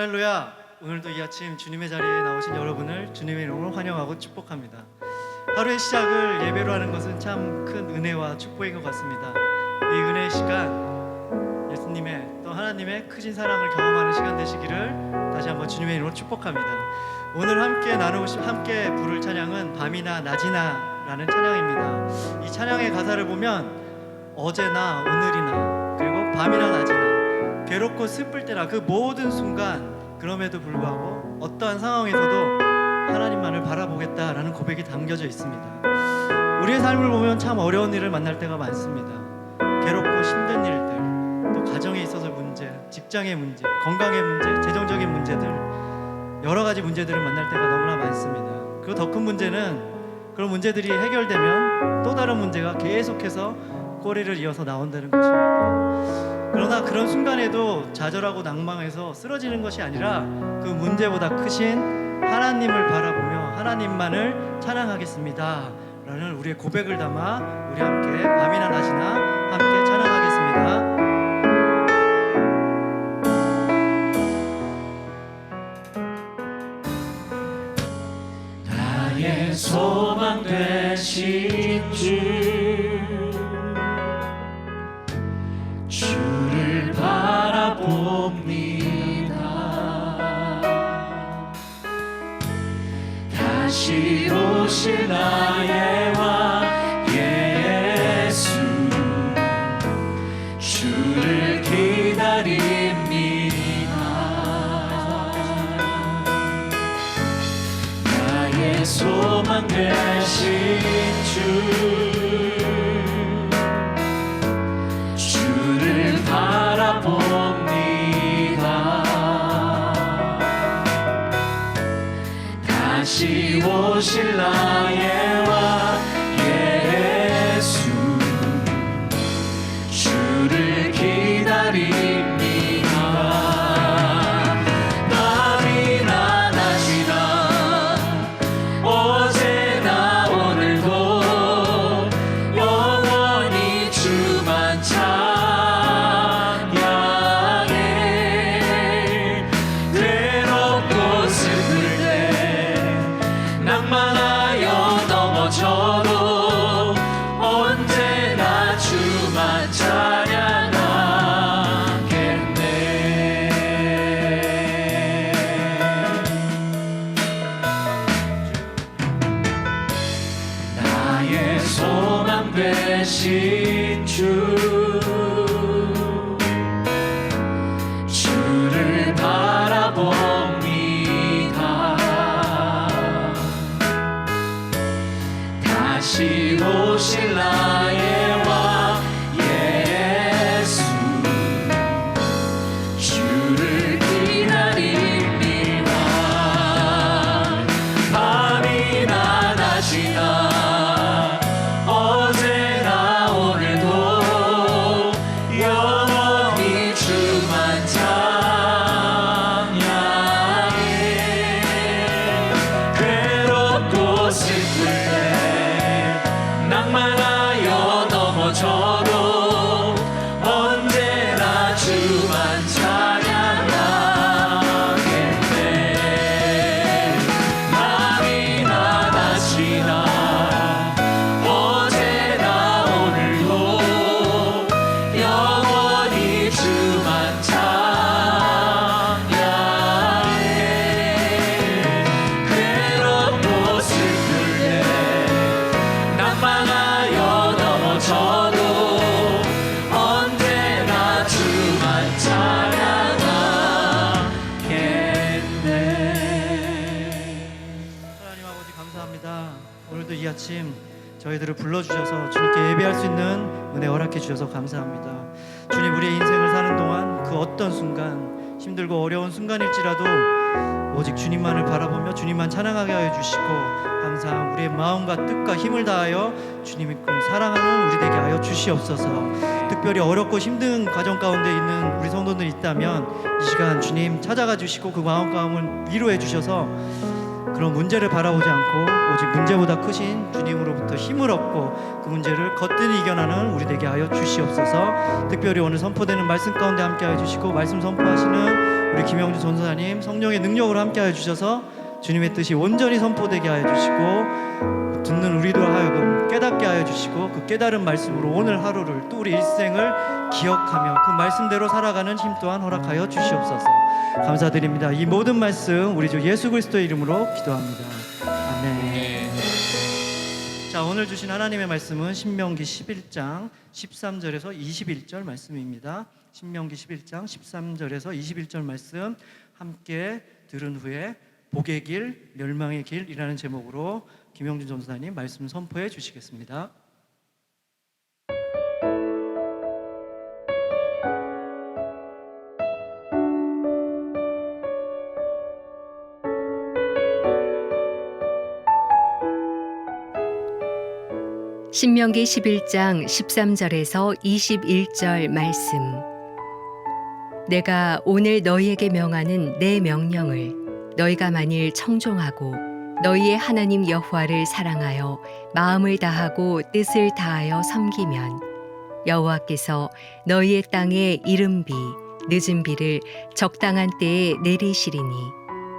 할렐루야. 오늘도 이 아침 주님의 자리에 나오신 여러분을 주님의 이름으로 환영하고 축복합니다. 하루의 시작을 예배로 하는 것은 참 큰 은혜와 축복인 것 같습니다. 이 은혜의 시간 예수님의 또 하나님의 크신 사랑을 경험하는 시간 되시기를 다시 한번 주님의 이름으로 축복합니다. 오늘 함께 나누고 싶 함께 부를 찬양은 밤이나 낮이나 라는 찬양입니다. 이 찬양의 가사를 보면 어제나 오늘이나 그리고 밤이나 낮이나 괴롭고 슬플 때나 그 모든 순간 그럼에도 불구하고 어떠한 상황에서도 하나님만을 바라보겠다라는 고백이 담겨져 있습니다. 우리의 삶을 보면 참 어려운 일을 만날 때가 많습니다. 괴롭고 힘든 일들, 또 가정에 있어서 문제, 직장의 문제, 건강의 문제, 재정적인 문제들 여러 가지 문제들을 만날 때가 너무나 많습니다. 그리고 더 큰 문제는 그런 문제들이 해결되면 또 다른 문제가 계속해서 꼬리를 이어서 나온다는 것입니다. 그러나 그런 순간에도 좌절하고 낭망해서 쓰러지는 것이 아니라 그 문제보다 크신 하나님을 바라보며 하나님만을 찬양하겠습니다. 라는 우리의 고백을 담아 우리 함께 밤이나 낮이나 함께 찬양하겠습니다. 다시 오실 나의 아침 저희들을 불러주셔서 주님께 예배할 수 있는 은혜 허락해 주셔서 감사합니다. 주님 우리의 인생을 사는 동안 그 어떤 순간 힘들고 어려운 순간일지라도 오직 주님만을 바라보며 주님만 찬양하게 하여 주시고 항상 우리의 마음과 뜻과 힘을 다하여 주님을 사랑하는 우리 되게 하여 주시옵소서. 특별히 어렵고 힘든 과정 가운데 있는 우리 성도들 있다면 이 시간 주님 찾아가 주시고 그 마음 가움을 위로해 주셔서 그런 문제를 바라보지 않고 오직 문제보다 크신 주님으로부터 힘을 얻고 그 문제를 거뜬히 이겨나는 우리 되게 하여 주시옵소서. 특별히 오늘 선포되는 말씀 가운데 함께하여 주시고 말씀 선포하시는 우리 김영주 전사님 성령의 능력으로 함께하여 주셔서 주님의 뜻이 온전히 선포되게 하여 주시고 듣는 우리도 하여금 깨닫게 하여 주시고 그 깨달은 말씀으로 오늘 하루를 또 우리 일생을 기억하며 그 말씀대로 살아가는 힘 또한 허락하여 주시옵소서. 감사드립니다. 이 모든 말씀 우리 주 예수 그리스도의 이름으로 기도합니다. 아멘. 자, 오늘 주신 하나님의 말씀은 신명기 11장 13절에서 21절 말씀입니다. 신명기 11장 13절에서 21절 말씀 함께 들은 후에 복의 길, 멸망의 길이라는 제목으로 김영준 전사님 말씀 선포해 주시겠습니다. 신명기 11장 13절에서 21절 말씀. 내가 오늘 너희에게 명하는 내 명령을 너희가 만일 청종하고 너희의 하나님 여호와를 사랑하여 마음을 다하고 뜻을 다하여 섬기면 여호와께서 너희의 땅에 이른 비 늦은 비를 적당한 때에 내리시리니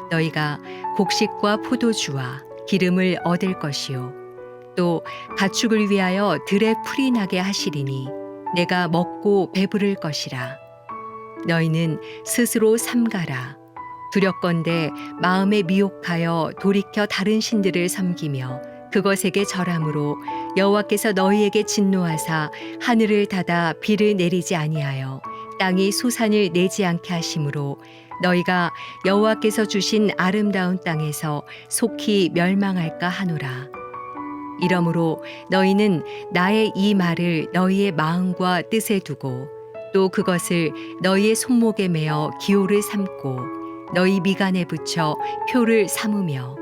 너희가 곡식과 포도주와 기름을 얻을 것이요. 또 가축을 위하여 들에 풀이 나게 하시리니 내가 먹고 배부를 것이라. 너희는 스스로 삼가라 두렵건대 마음에 미혹하여 돌이켜 다른 신들을 섬기며 그것에게 절함으로 여호와께서 너희에게 진노하사 하늘을 닫아 비를 내리지 아니하여 땅이 소산을 내지 않게 하심으로 너희가 여호와께서 주신 아름다운 땅에서 속히 멸망할까 하노라. 이러므로 너희는 나의 이 말을 너희의 마음과 뜻에 두고 또 그것을 너희의 손목에 매어 기호를 삼고 너희 미간에 붙여 표를 삼으며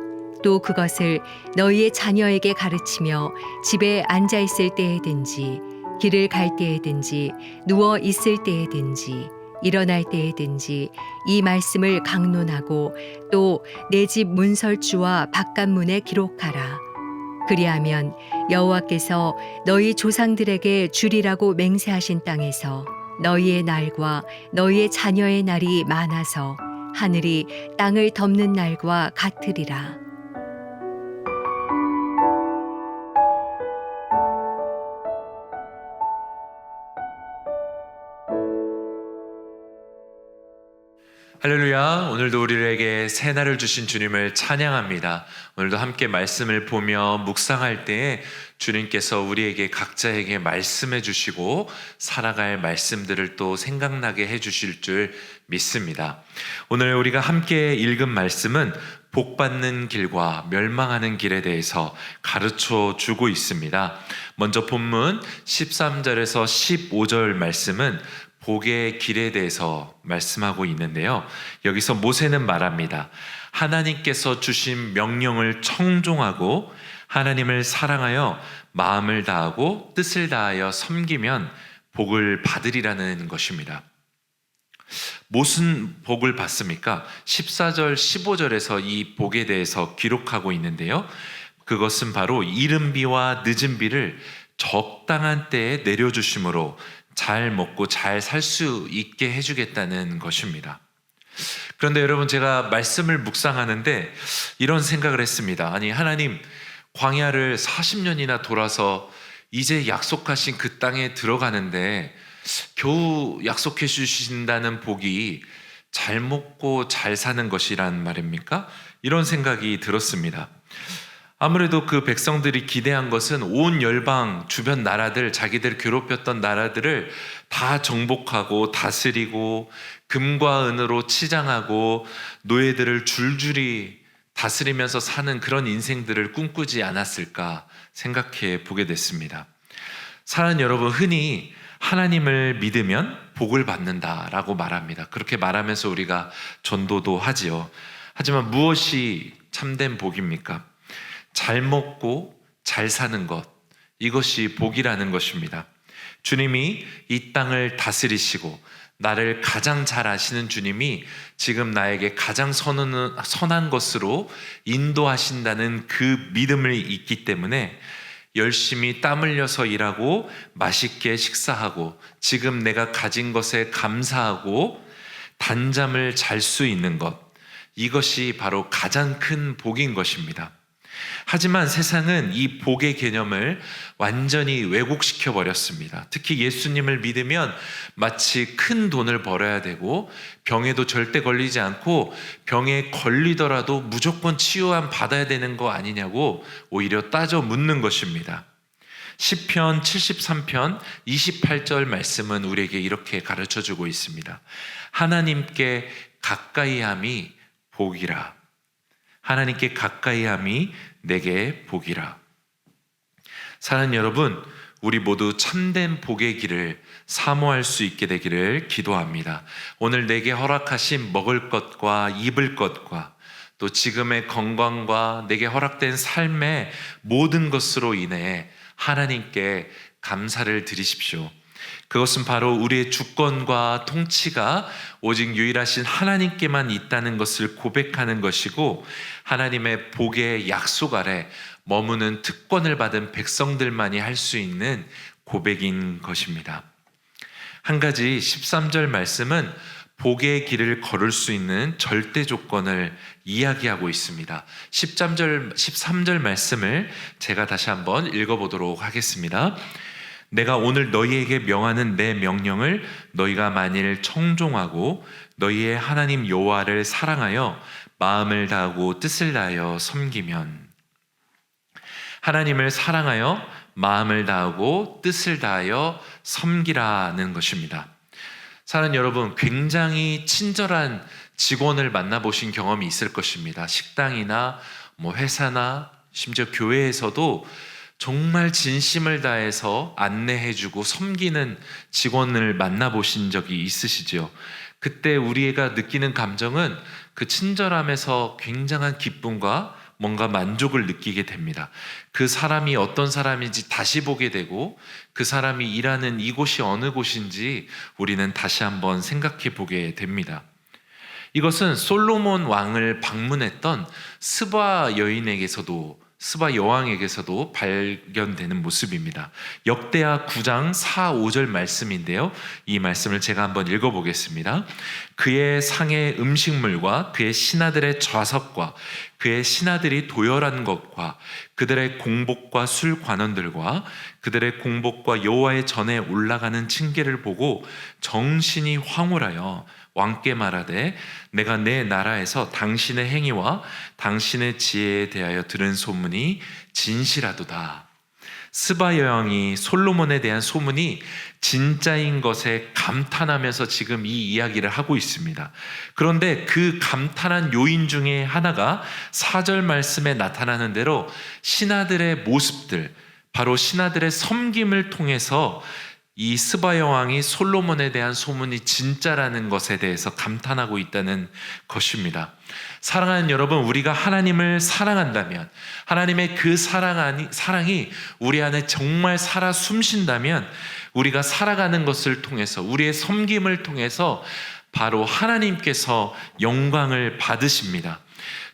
또 그것을 너희의 자녀에게 가르치며 집에 앉아 있을 때에든지 길을 갈 때에든지 누워 있을 때에든지 일어날 때에든지 이 말씀을 강론하고 또 내 집 문설주와 바깥문에 기록하라. 그리하면 여호와께서 너희 조상들에게 주리라고 맹세하신 땅에서 너희의 날과 너희의 자녀의 날이 많아서 하늘이 땅을 덮는 날과 같으리라. 할렐루야. 오늘도 우리에게 새 날을 주신 주님을 찬양합니다. 오늘도 함께 말씀을 보며 묵상할 때에 주님께서 우리에게 각자에게 말씀해 주시고 살아갈 말씀들을 또 생각나게 해 주실 줄 믿습니다. 오늘 우리가 함께 읽은 말씀은 복 받는 길과 멸망하는 길에 대해서 가르쳐 주고 있습니다. 먼저 본문 13절에서 15절 말씀은 복의 길에 대해서 말씀하고 있는데요. 여기서 모세는 말합니다. 하나님께서 주신 명령을 청종하고 하나님을 사랑하여 마음을 다하고 뜻을 다하여 섬기면 복을 받으리라는 것입니다. 무슨 복을 받습니까? 14절, 15절에서 이 복에 대해서 기록하고 있는데요. 그것은 바로 이른 비와 늦은 비를 적당한 때에 내려주심으로 잘 먹고 잘 살 수 있게 해주겠다는 것입니다. 그런데 여러분 제가 말씀을 묵상하는데 이런 생각을 했습니다. 아니 하나님 광야를 40년이나 돌아서 이제 약속하신 그 땅에 들어가는데 겨우 약속해 주신다는 복이 잘 먹고 잘 사는 것이란 말입니까? 이런 생각이 들었습니다. 아무래도 그 백성들이 기대한 것은 온 열방 주변 나라들 자기들 괴롭혔던 나라들을 다 정복하고 다스리고 금과 은으로 치장하고 노예들을 줄줄이 다스리면서 사는 그런 인생들을 꿈꾸지 않았을까 생각해 보게 됐습니다. 사는 여러분 흔히 하나님을 믿으면 복을 받는다라고 말합니다. 그렇게 말하면서 우리가 전도도 하지요. 하지만 무엇이 참된 복입니까? 잘 먹고 잘 사는 것, 이것이 복이라는 것입니다. 주님이 이 땅을 다스리시고 나를 가장 잘 아시는 주님이 지금 나에게 가장 선한, 것으로 인도하신다는 그 믿음을 있기 때문에 열심히 땀 흘려서 일하고 맛있게 식사하고 지금 내가 가진 것에 감사하고 단잠을 잘 수 있는 것 이것이 바로 가장 큰 복인 것입니다. 하지만 세상은 이 복의 개념을 완전히 왜곡시켜 버렸습니다. 특히 예수님을 믿으면 마치 큰 돈을 벌어야 되고 병에도 절대 걸리지 않고 병에 걸리더라도 무조건 치유함 받아야 되는 거 아니냐고 오히려 따져 묻는 것입니다. 시편 73편 28절 말씀은 우리에게 이렇게 가르쳐 주고 있습니다. 하나님께 가까이 함이 복이라. 하나님께 가까이함이 내게 복이라. 사랑하는 여러분, 우리 모두 참된 복의 길을 사모할 수 있게 되기를 기도합니다. 오늘 내게 허락하신 먹을 것과 입을 것과 또 지금의 건강과 내게 허락된 삶의 모든 것으로 인해 하나님께 감사를 드리십시오. 그것은 바로 우리의 주권과 통치가 오직 유일하신 하나님께만 있다는 것을 고백하는 것이고 하나님의 복의 약속 아래 머무는 특권을 받은 백성들만이 할 수 있는 고백인 것입니다. 한 가지 13절 말씀은 복의 길을 걸을 수 있는 절대 조건을 이야기하고 있습니다. 13절, 13절 말씀을 제가 다시 한번 읽어보도록 하겠습니다. 내가 오늘 너희에게 명하는 내 명령을 너희가 만일 청종하고 너희의 하나님 여호와를 사랑하여 마음을 다하고 뜻을 다하여 섬기면 하나님을 사랑하여 마음을 다하고 뜻을 다하여 섬기라는 것입니다. 사는 여러분, 굉장히 친절한 직원을 만나보신 경험이 있을 것입니다. 식당이나 뭐 회사나 심지어 교회에서도 정말 진심을 다해서 안내해주고 섬기는 직원을 만나보신 적이 있으시죠. 그때 우리가 느끼는 감정은 그 친절함에서 굉장한 기쁨과 뭔가 만족을 느끼게 됩니다. 그 사람이 어떤 사람인지 다시 보게 되고 그 사람이 일하는 이곳이 어느 곳인지 우리는 다시 한번 생각해 보게 됩니다. 이것은 솔로몬 왕을 방문했던 스바 여인에게서도 스바 여왕에게서도 발견되는 모습입니다. 역대하 9장 4, 5절 말씀인데요. 이 말씀을 제가 한번 읽어보겠습니다. 그의 상의 음식물과 그의 신하들의 좌석과 그의 신하들이 도열한 것과 그들의 공복과 술 관원들과 그들의 공복과 여호와의 전에 올라가는 층계를 보고 정신이 황홀하여 왕께 말하되 내가 내 나라에서 당신의 행위와 당신의 지혜에 대하여 들은 소문이 진실하도다. 스바 여왕이 솔로몬에 대한 소문이 진짜인 것에 감탄하면서 지금 이 이야기를 하고 있습니다. 그런데 그 감탄한 요인 중에 하나가 4절 말씀에 나타나는 대로 신하들의 모습들, 바로 신하들의 섬김을 통해서 이 스바 여왕이 솔로몬에 대한 소문이 진짜라는 것에 대해서 감탄하고 있다는 것입니다. 사랑하는 여러분, 우리가 하나님을 사랑한다면, 하나님의 그 사랑이, 사랑이 우리 안에 정말 살아 숨쉰다면, 우리가 살아가는 것을 통해서, 우리의 섬김을 통해서 바로 하나님께서 영광을 받으십니다.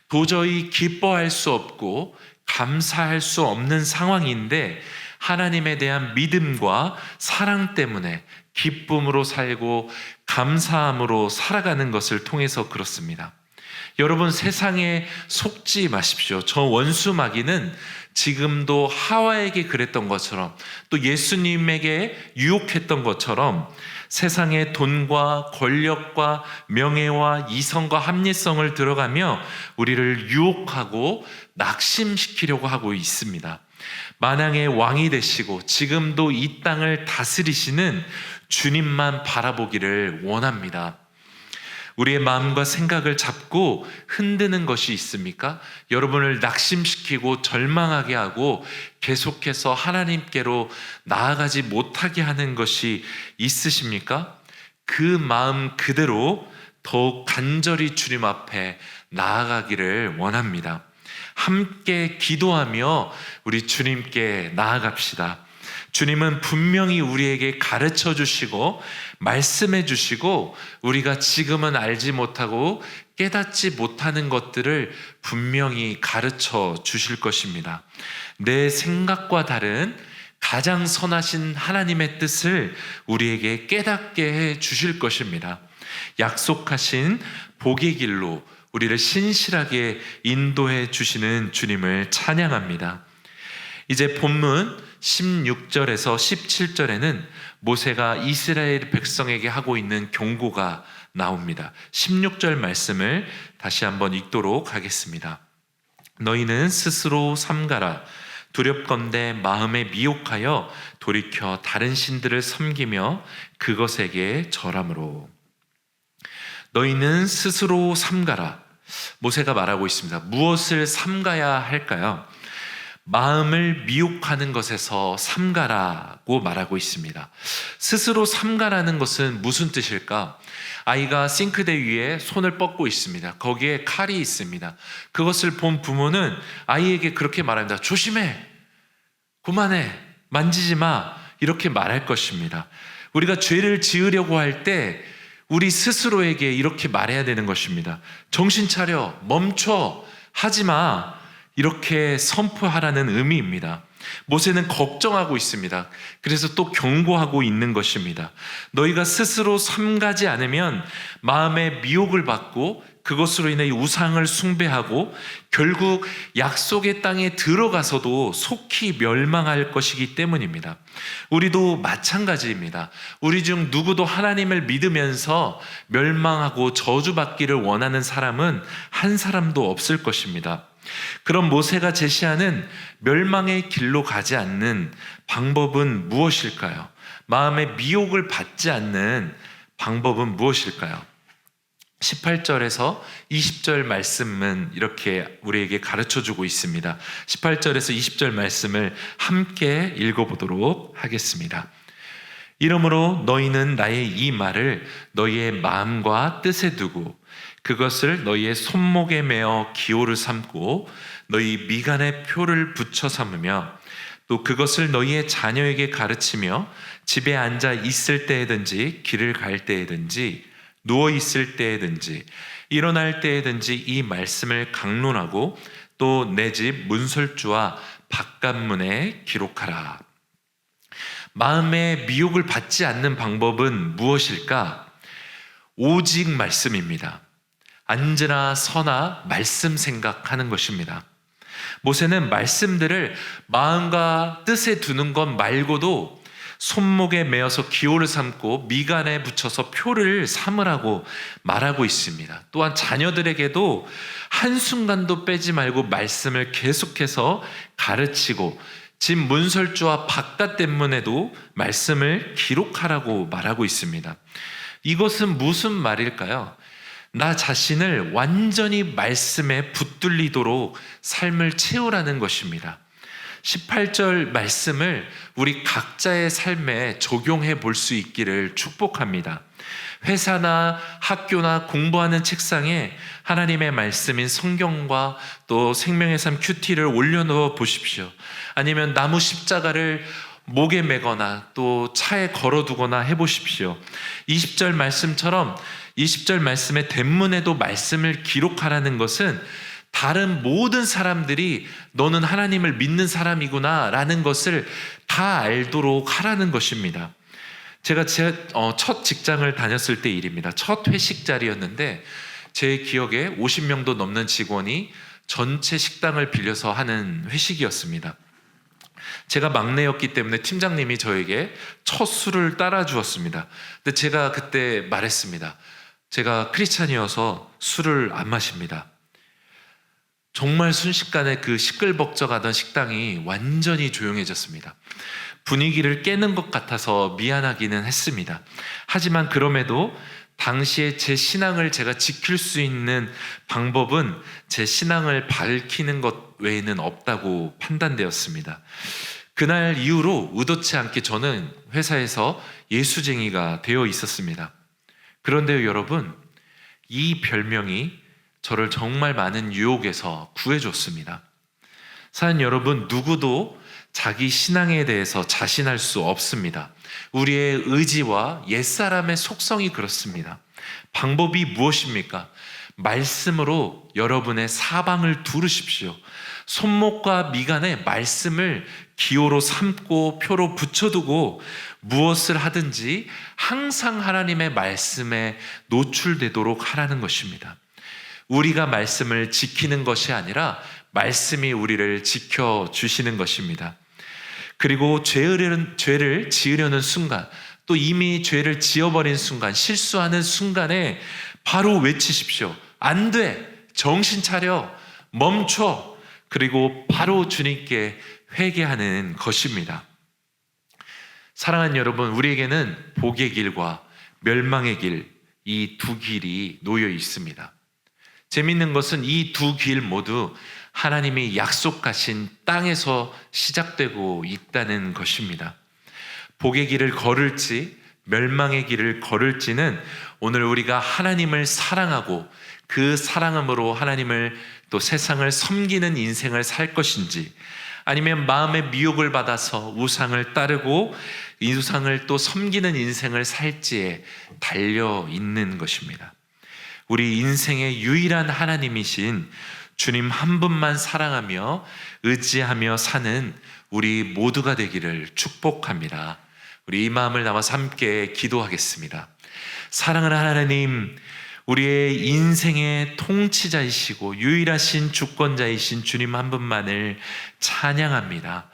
도저히 기뻐할 수 없고, 감사할 수 없는 상황인데, 하나님에 대한 믿음과 사랑 때문에 기쁨으로 살고 감사함으로 살아가는 것을 통해서 그렇습니다. 여러분 세상에 속지 마십시오. 저 원수 마귀는 지금도 하와에게 그랬던 것처럼 또 예수님에게 유혹했던 것처럼 세상의 돈과 권력과 명예와 이성과 합리성을 들어가며 우리를 유혹하고 낙심시키려고 하고 있습니다. 만왕의 왕이 되시고 지금도 이 땅을 다스리시는 주님만 바라보기를 원합니다. 우리의 마음과 생각을 잡고 흔드는 것이 있습니까? 여러분을 낙심시키고 절망하게 하고 계속해서 하나님께로 나아가지 못하게 하는 것이 있으십니까? 그 마음 그대로 더욱 간절히 주님 앞에 나아가기를 원합니다. 함께 기도하며 우리 주님께 나아갑시다. 주님은 분명히 우리에게 가르쳐 주시고 말씀해 주시고 우리가 지금은 알지 못하고 깨닫지 못하는 것들을 분명히 가르쳐 주실 것입니다. 내 생각과 다른 가장 선하신 하나님의 뜻을 우리에게 깨닫게 해 주실 것입니다. 약속하신 복의 길로 우리를 신실하게 인도해 주시는 주님을 찬양합니다. 이제 본문 16절에서 17절에는 모세가 이스라엘 백성에게 하고 있는 경고가 나옵니다. 16절 말씀을 다시 한번 읽도록 하겠습니다. 너희는 스스로 삼가라. 두렵건대 마음에 미혹하여 돌이켜 다른 신들을 섬기며 그것에게 절함으로. 너희는 스스로 삼가라. 모세가 말하고 있습니다. 무엇을 삼가야 할까요? 마음을 미혹하는 것에서 삼가라고 말하고 있습니다. 스스로 삼가라는 것은 무슨 뜻일까? 아이가 싱크대 위에 손을 뻗고 있습니다. 거기에 칼이 있습니다. 그것을 본 부모는 아이에게 그렇게 말합니다. 조심해. 그만해. 만지지 마. 이렇게 말할 것입니다. 우리가 죄를 지으려고 할 때 우리 스스로에게 이렇게 말해야 되는 것입니다. 정신 차려. 멈춰. 하지 마. 이렇게 선포하라는 의미입니다. 모세는 걱정하고 있습니다. 그래서 또 경고하고 있는 것입니다. 너희가 스스로 삼가지 않으면 마음의 미혹을 받고 그것으로 인해 우상을 숭배하고 결국 약속의 땅에 들어가서도 속히 멸망할 것이기 때문입니다. 우리도 마찬가지입니다. 우리 중 누구도 하나님을 믿으면서 멸망하고 저주받기를 원하는 사람은 한 사람도 없을 것입니다. 그럼 모세가 제시하는 멸망의 길로 가지 않는 방법은 무엇일까요? 마음의 미혹을 받지 않는 방법은 무엇일까요? 18절에서 20절 말씀은 이렇게 우리에게 가르쳐 주고 있습니다. 18절에서 20절 말씀을 함께 읽어보도록 하겠습니다. 이러므로 너희는 나의 이 말을 너희의 마음과 뜻에 두고 그것을 너희의 손목에 매어 기호를 삼고 너희 미간에 표를 붙여 삼으며 또 그것을 너희의 자녀에게 가르치며 집에 앉아 있을 때에든지 길을 갈 때에든지 누워 있을 때에든지 일어날 때에든지 이 말씀을 강론하고 또 내 집 문설주와 바깥문에 기록하라. 마음의 미혹을 받지 않는 방법은 무엇일까? 오직 말씀입니다. 언제나 서나 말씀 생각하는 것입니다. 모세는 말씀들을 마음과 뜻에 두는 것 말고도 손목에 매어서 기호를 삼고 미간에 붙여서 표를 삼으라고 말하고 있습니다. 또한 자녀들에게도 한순간도 빼지 말고 말씀을 계속해서 가르치고 집 문설주와 바깥 대문에도 말씀을 기록하라고 말하고 있습니다. 이것은 무슨 말일까요? 나 자신을 완전히 말씀에 붙들리도록 삶을 채우라는 것입니다. 18절 말씀을 우리 각자의 삶에 적용해 볼 수 있기를 축복합니다. 회사나 학교나 공부하는 책상에 하나님의 말씀인 성경과 또 생명의 삶 큐티를 올려놓아 보십시오. 아니면 나무 십자가를 목에 매거나 또 차에 걸어두거나 해보십시오. 20절 말씀처럼 20절 말씀의 대문에도 말씀을 기록하라는 것은 다른 모든 사람들이 너는 하나님을 믿는 사람이구나 라는 것을 다 알도록 하라는 것입니다. 제가 제 첫 직장을 다녔을 때 일입니다. 첫 회식 자리였는데 제 기억에 50명도 넘는 직원이 전체 식당을 빌려서 하는 회식이었습니다. 제가 막내였기 때문에 팀장님이 저에게 첫 술을 따라 주었습니다. 근데 제가 그때 말했습니다. 제가 크리스찬이어서 술을 안 마십니다. 정말 순식간에 그 시끌벅적하던 식당이 완전히 조용해졌습니다. 분위기를 깨는 것 같아서 미안하기는 했습니다. 하지만 그럼에도 당시에 제 신앙을 제가 지킬 수 있는 방법은 제 신앙을 밝히는 것 외에는 없다고 판단되었습니다. 그날 이후로 의도치 않게 저는 회사에서 예수쟁이가 되어 있었습니다. 그런데요, 여러분, 이 별명이 저를 정말 많은 유혹에서 구해줬습니다. 사연 여러분, 누구도 자기 신앙에 대해서 자신할 수 없습니다. 우리의 의지와 옛사람의 속성이 그렇습니다. 방법이 무엇입니까? 말씀으로 여러분의 사방을 두르십시오. 손목과 미간에 말씀을 기호로 삼고 표로 붙여두고 무엇을 하든지 항상 하나님의 말씀에 노출되도록 하라는 것입니다. 우리가 말씀을 지키는 것이 아니라 말씀이 우리를 지켜 주시는 것입니다. 그리고 죄를, 죄를 지으려는 순간, 또 이미 죄를 지어버린 순간, 실수하는 순간에 바로 외치십시오. 안 돼! 정신 차려! 멈춰! 그리고 바로 주님께 회개하는 것입니다. 사랑하는 여러분, 우리에게는 복의 길과 멸망의 길, 이 두 길이 놓여 있습니다. 재밌는 것은 이 두 길 모두 하나님이 약속하신 땅에서 시작되고 있다는 것입니다. 복의 길을 걸을지 멸망의 길을 걸을지는 오늘 우리가 하나님을 사랑하고 그 사랑함으로 하나님을 또 세상을 섬기는 인생을 살 것인지 아니면 마음의 미혹을 받아서 우상을 따르고 이 우상을 또 섬기는 인생을 살지에 달려 있는 것입니다. 우리 인생의 유일한 하나님이신 주님 한 분만 사랑하며 의지하며 사는 우리 모두가 되기를 축복합니다. 우리 이 마음을 담아서 함께 기도하겠습니다. 사랑하는 하나님, 우리의 인생의 통치자이시고 유일하신 주권자이신 주님 한 분만을 찬양합니다.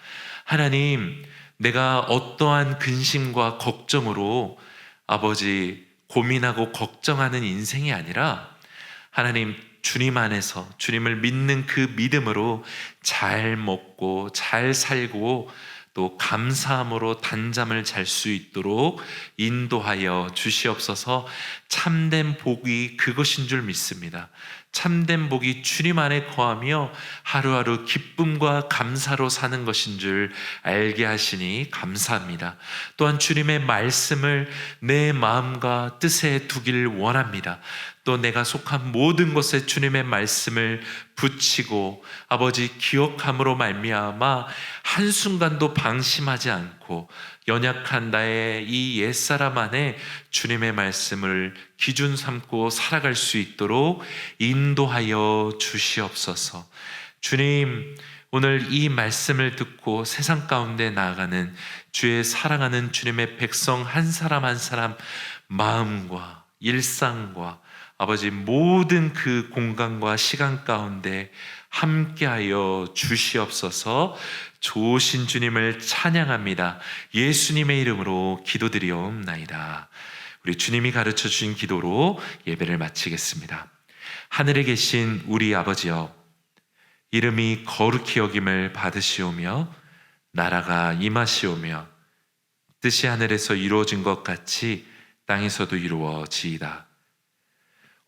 하나님, 내가 어떠한 근심과 걱정으로 아버지 고민하고 걱정하는 인생이 아니라 하나님 주님 안에서 주님을 믿는 그 믿음으로 잘 먹고 잘 살고 또 감사함으로 단잠을 잘 수 있도록 인도하여 주시옵소서 참된 복이 그것인 줄 믿습니다. 참된 복이 주님 안에 거하며 하루하루 기쁨과 감사로 사는 것인 줄 알게 하시니 감사합니다. 또한 주님의 말씀을 내 마음과 뜻에 두길 원합니다. 또 내가 속한 모든 것에 주님의 말씀을 붙이고 아버지 기억함으로 말미암아 한순간도 방심하지 않고 연약한 나의 이 옛사람 안에 주님의 말씀을 기준 삼고 살아갈 수 있도록 인도하여 주시옵소서. 주님, 오늘 이 말씀을 듣고 세상 가운데 나아가는 주의 사랑하는 주님의 백성 한 사람 한 사람 마음과 일상과 아버지 모든 그 공간과 시간 가운데 함께하여 주시옵소서 좋으신 주님을 찬양합니다. 예수님의 이름으로 기도드리옵나이다. 우리 주님이 가르쳐 주신 기도로 예배를 마치겠습니다. 하늘에 계신 우리 아버지여 이름이 거룩히 여김을 받으시오며 나라가 임하시오며 뜻이 하늘에서 이루어진 것 같이 땅에서도 이루어지이다.